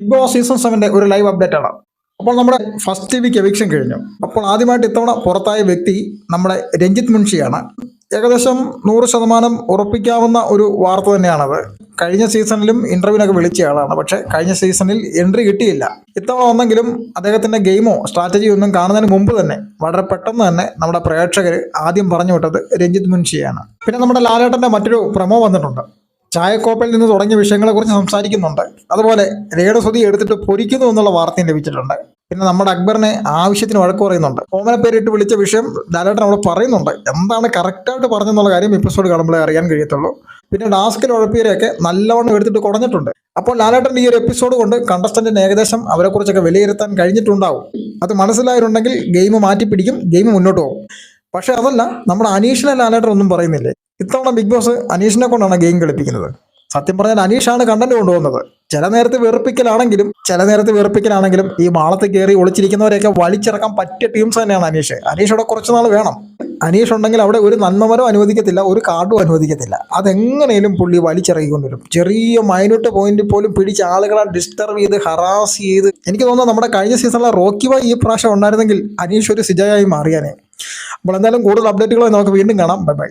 Big boss season സെവന്റെ ഒരു live update ആണ്. അപ്പോൾ നമ്മുടെ ഫസ്റ്റ് വീക്ക് എവിക്ഷൻ കഴിഞ്ഞു. അപ്പോൾ ആദ്യമായിട്ട് ഇത്തവണ പുറത്തായ വ്യക്തി നമ്മുടെ രഞ്ജിത്ത് മുൻഷിയാണ്. ഏകദേശം നൂറ് ശതമാനം ഉറപ്പിക്കാവുന്ന ഒരു വാർത്ത തന്നെയാണത്. കഴിഞ്ഞ സീസണിലും ഇന്റർവ്യൂവിനൊക്കെ വിളിച്ച ആളാണ്. പക്ഷേ കഴിഞ്ഞ സീസണിൽ എൻട്രി കിട്ടിയില്ല. ഇത്തവണ വന്നെങ്കിലും അദ്ദേഹത്തിന്റെ ഗെയിമോ സ്ട്രാറ്റജിയോ ഒന്നും കാണുന്നതിന് മുമ്പ് തന്നെ വളരെ പെട്ടെന്ന് തന്നെ നമ്മുടെ പ്രേക്ഷകർ ആദ്യം പറഞ്ഞു വിട്ടത് രഞ്ജിത്ത് മുൻഷിയാണ്. പിന്നെ നമ്മുടെ ലാലേട്ടന്റെ മറ്റൊരു പ്രമോ വന്നിട്ടുണ്ട്. ചായക്കോപ്പയിൽ നിന്ന് തുടങ്ങിയ വിഷയങ്ങളെക്കുറിച്ച് സംസാരിക്കുന്നുണ്ട്. അതുപോലെ രേണുസുതി എടുത്തിട്ട് പൊരിക്കുന്നു എന്നുള്ള വാർത്തയും ലഭിച്ചിട്ടുണ്ട്. പിന്നെ നമ്മുടെ അക്ബറിനെ ആവശ്യത്തിന് വഴക്ക് പറയുന്നുണ്ട്. ഓമന പേരിട്ട് വിളിച്ച വിഷയം ലാലേട്ടൻ അവിടെ പറയുന്നുണ്ട്. എന്താണ് കറക്റ്റായിട്ട് പറഞ്ഞെന്നുള്ള കാര്യം എപ്പിസോഡ് കാണുമ്പോൾ അറിയാൻ കഴിയത്തുള്ളൂ. പിന്നെ ടാസ്കിൽ ഉഴപ്പിയരെയൊക്കെ നല്ലവണ്ണം എടുത്തിട്ട് കുടഞ്ഞിട്ടുണ്ട് അപ്പോൾ ലാലേട്ടന്റെ ഈ ഒരു എപ്പിസോഡ് കൊണ്ട് കണ്ടസ്റ്റന്റിന് ഏകദേശം അവരെക്കുറിച്ചൊക്കെ വിലയിരുത്താൻ കഴിഞ്ഞിട്ടുണ്ടാവും. അത് മനസ്സിലായിട്ടുണ്ടെങ്കിൽ ഗെയിം മാറ്റിപ്പിടിക്കും ഗെയിം മുന്നോട്ട് പോകും. പക്ഷെ അതല്ല നമ്മുടെ അനീഷിനെ ലാലേട്ടൻ ഒന്നും പറയുന്നില്ലേ? ഇത്തവണ ബിഗ് ബോസ് അനീഷിനെ കൊണ്ടാണ് ഗെയിം കളിപ്പിക്കുന്നത്. സത്യം പറഞ്ഞാൽ അനീഷാണ് കണ്ടന്റ് കൊണ്ടുവന്നത്. ചില നേരത്ത് വെറുപ്പിക്കലാണെങ്കിലും ചില നേരത്ത് വെറുപ്പിക്കലാണെങ്കിലും ഈ മാളത്ത് കയറി ഒളിച്ചിരിക്കുന്നവരെയൊക്കെ വലിച്ചിറക്കാൻ പറ്റിയ ടീംസ് തന്നെയാണ് അനീഷ്. അനീഷ് അവിടെ കുറച്ച് നാൾ വേണം. അനീഷ് ഉണ്ടെങ്കിൽ അവിടെ ഒരു നന്മമരം അനുവദിക്കത്തില്ല ഒരു കാർഡും അനുവദിക്കത്തില്ല. അതെങ്ങനെയും പുള്ളി വലിച്ചിറങ്ങിക്കൊണ്ടുവരും. ചെറിയ മൈനൂട്ട് പോയിന്റ് പോലും പിടിച്ച് ആളുകളെ ഡിസ്റ്റർബ് ചെയ്ത് ഹറാസ് ചെയ്ത്. എനിക്ക് തോന്നുന്നു നമ്മുടെ കഴിഞ്ഞ സീസണിലെ റോക്കി ബോയ് ഈ പ്രാവശ്യം ഉണ്ടായിരുന്നെങ്കിൽ അനീഷ് ഒരു സിജയായി മാറിയാനേ. അപ്പോൾ എന്തായാലും കൂടുതൽ അപ്ഡേറ്റുകളെ നമുക്ക് വീണ്ടും കാണാം. Bye bye